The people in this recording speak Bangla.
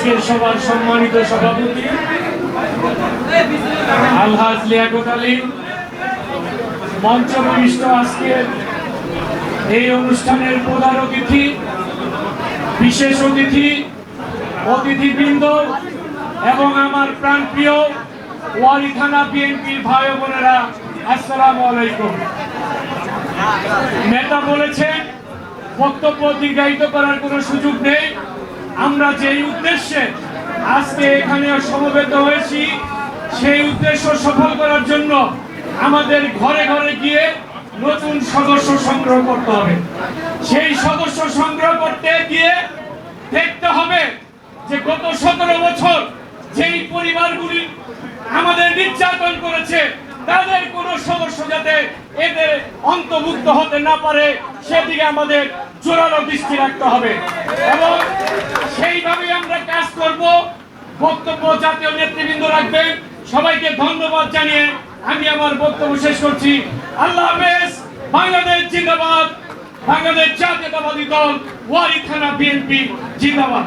আজকের সবার সম্মানিত সভাপতি, আলহাজ লিয়াকত আলী মঞ্চবিষ্ট আজকের এই অনুষ্ঠানের প্রধান অতিথি, বিশেষ অতিথি, অতিথিবৃন্দ এবং আমার প্রাণপ্রিয় ওয়ারি থানা বিএনপির ভাই বোনেরা, আসসালামু আলাইকুম। নেতা বলেছেন, বক্তব্য দীর্ঘায়িত করার কোনো সুযোগ নেই। আমরা যেই উদ্দেশ্যে আজকে এখানে সমবেত হয়েছি, সেই উদ্দেশ্য সফল করার জন্য আমাদের ঘরে ঘরে গিয়ে নতুন সদস্য সংগ্রহ করতে হবে। সেই সদস্য সংগ্রহ করতে গিয়ে দেখতে হবে যে গত সতেরো বছর যেই পরিবারগুলি আমাদের নির্যাতন করেছে, তাদের কোন সদস্য যাতে এদের অন্তর্ভুক্ত হতে না পারে, সেদিকে আমাদের জোরালো দৃষ্টি রাখতে হবে। এবং কাজ করব। বক্তব্য জাতীয় নেতৃবৃন্দ রাখবেন। সবাইকে ধন্যবাদ জানিয়ে আমি আমার বক্তব্য শেষ করছি। আল্লাহ হাফেজ, বাংলাদেশ জিন্দাবাদ। বাংলাদেশ জাতীয়তাবাদী দল, ওয়ারি থানা বিএনপি, জিন্দাবাদ।